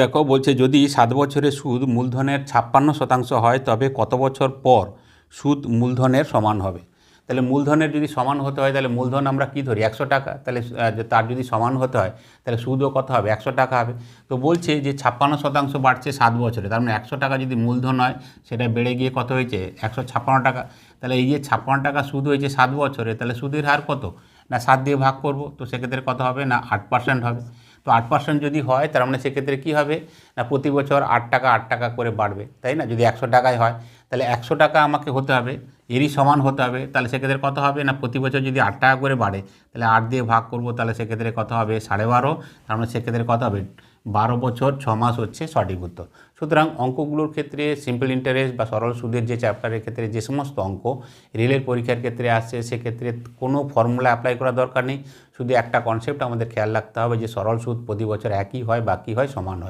দেখো, বলছে যদি সাত বছরের সুদ মূলধনের ছাপ্পান্ন শতাংশ হয়, তবে কত বছর পর সুদ মূলধনের সমান হবে? তাহলে মূলধনের যদি সমান হতে হয়, তাহলে মূলধন আমরা কী ধরি? একশো টাকা। তাহলে তার যদি সমান হতে হয়, তাহলে সুদও কত হবে? একশো টাকা হবে। তো বলছে যে ছাপ্পান্ন শতাংশ বাড়ছে সাত বছরে, তার মানে একশো টাকা যদি মূলধন হয়, সেটা বেড়ে গিয়ে কত হয়েছে? একশো ছাপ্পান্ন টাকা। তাহলে এই যে ছাপ্পান্ন টাকা সুদ হয়েছে সাত বছরে, তাহলে সুদের হার কত? না, সাত দিয়ে ভাগ করব, তো সেক্ষেত্রে কত হবে? না, আট পার্সেন্ট হবে। তো আট পার্সেন্ট যদি হয়, তার মানে সেক্ষেত্রে কী হবে? না, প্রতি বছর আট টাকা আট টাকা করে বাড়বে, তাই না? যদি একশো টাকায় হয়, তাহলে একশো টাকা আমাকে হতে হবে। এরই সমান হতে হবে, তাহলে সেক্ষেত্রে কত হবে? না, প্রতি বছর যদি আট টাকা করে বাড়ে, তাহলে আট দিয়ে ভাগ করব, তাহলে সেক্ষেত্রে কত হবে? সাড়ে বারো, তার মানে সেক্ষেত্রে কত হবে? বারো বছর, ছ মাস হচ্ছে সঠিক উত্তর। সুতরাং অঙ্কগুলোর ক্ষেত্রে সিম্পল ইন্টারেস্ট বা সরল সুদের যে চ্যাপ্টারের ক্ষেত্রে যে সমস্ত অঙ্ক, রেলের পরীক্ষার ক্ষেত্রে আসছে, সেক্ষেত্রে কোনো ফর্মুলা অ্যাপ্লাই করার দরকার নেই। শুধু একটা কনসেপ্ট আমাদের খেয়াল রাখতে হবে যে সরল সুদ প্রতি বছর একই হয় বাকি হয়, সমান হয়।